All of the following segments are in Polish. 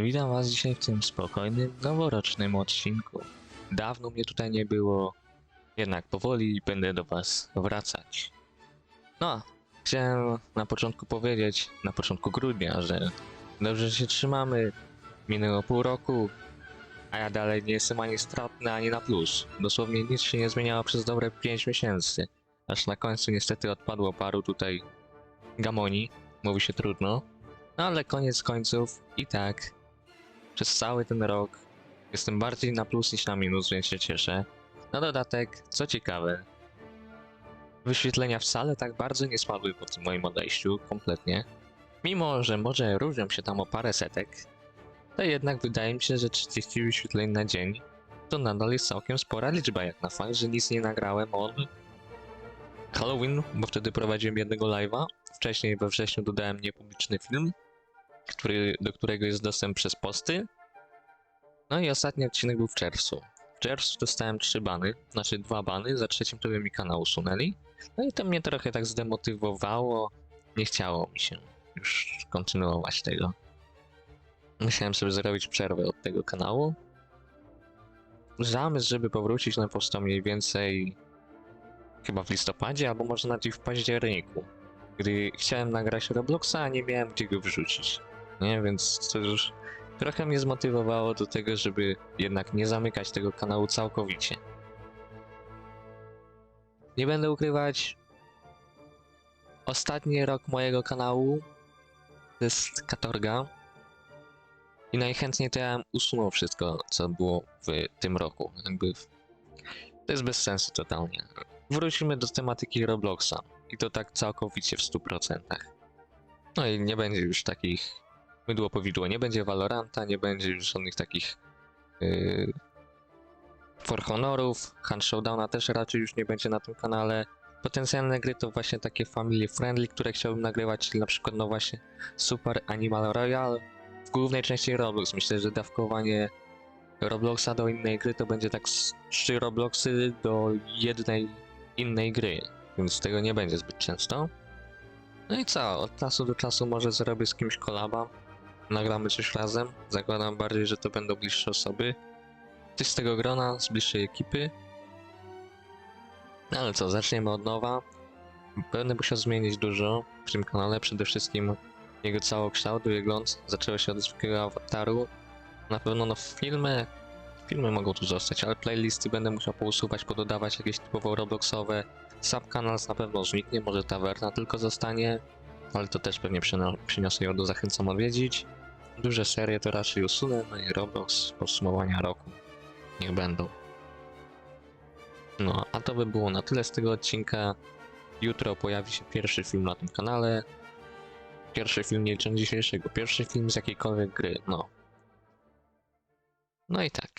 Witam Was dzisiaj w tym spokojnym, noworocznym odcinku. Dawno mnie tutaj nie było, jednak powoli będę do Was wracać. No, chciałem na początku powiedzieć, na początku grudnia, że dobrze się trzymamy. Minęło pół roku, a ja dalej nie jestem ani stratny, ani na plus. Dosłownie nic się nie zmieniało przez dobre 5 miesięcy. Aż na końcu niestety odpadło paru tutaj gamoni, mówi się trudno. No ale koniec końców i tak przez cały ten rok jestem bardziej na plus niż na minus, więc się cieszę. Na dodatek, co ciekawe, wyświetlenia wcale tak bardzo nie spadły po tym moim odejściu, kompletnie. Mimo, że może różnią się tam o parę setek, to jednak wydaje mi się, że 30 wyświetleń na dzień to nadal jest całkiem spora liczba, jak na fakt, że nic nie nagrałem od Halloween, bo wtedy prowadziłem jednego live'a. Wcześniej we wrześniu dodałem niepubliczny film, który, do którego jest dostęp przez posty. No i ostatni odcinek był w czerwcu. W czerwcu dostałem trzy bany, znaczy dwa bany, za trzecim to by mi kanał usunęli. No i to mnie trochę tak zdemotywowało, nie chciało mi się już kontynuować tego. Musiałem sobie zrobić przerwę od tego kanału. Zamysł, żeby powrócić na powstał mniej więcej chyba w listopadzie, albo może nawet i w październiku gdy chciałem nagrać Robloxa, a nie miałem gdzie go wrzucić. Nie, więc to już trochę mnie zmotywowało do tego, żeby jednak nie zamykać tego kanału całkowicie. Nie będę ukrywać. Ostatni rok mojego kanału to jest katorga. I najchętniej to ja usunął wszystko, co było w tym roku. Jakby w... To jest bez sensu totalnie. Wrócimy do tematyki Robloxa. I to tak całkowicie w 100%. No i nie będzie już takich mydło powidło, nie będzie Valoranta, nie będzie już żadnych takich yy, For Honorów, Hunt Showdowna też raczej już nie będzie na tym kanale. Potencjalne gry to właśnie takie family friendly, które chciałbym nagrywać, czyli na przykład no właśnie Super Animal Royale. W głównej części Roblox. Myślę, że dawkowanie Robloxa do innej gry to będzie tak z trzy Robloxy do jednej innej gry więc tego nie będzie zbyt często. No i co, od czasu do czasu może zrobię z kimś kolaba, nagramy coś razem, zakładam bardziej, że to będą bliższe osoby. Ty z tego grona, z bliższej ekipy. No ale co, zaczniemy od nowa. Będę musiał zmienić dużo w tym kanale, przede wszystkim jego całokształt, wygląd. Zaczęło się od zwykłego awataru. Na pewno no filmy, filmy mogą tu zostać, ale playlisty będę musiał pousuwać, pododawać jakieś typowo robloxowe, Subkanał na pewno zniknie, może tawerna tylko zostanie, ale to też pewnie przyniosę ją do zachęcam odwiedzić. Duże serie to raczej usunę, no i Roblox, podsumowania roku. Niech będą. No, a to by było na tyle z tego odcinka. Jutro pojawi się pierwszy film na tym kanale. Pierwszy film nie licząc dzisiejszego, pierwszy film z jakiejkolwiek gry, no. No i tak.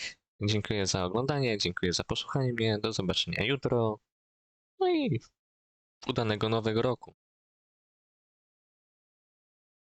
Dziękuję za oglądanie, dziękuję za posłuchanie mnie, do zobaczenia jutro. No i udanego nowego roku.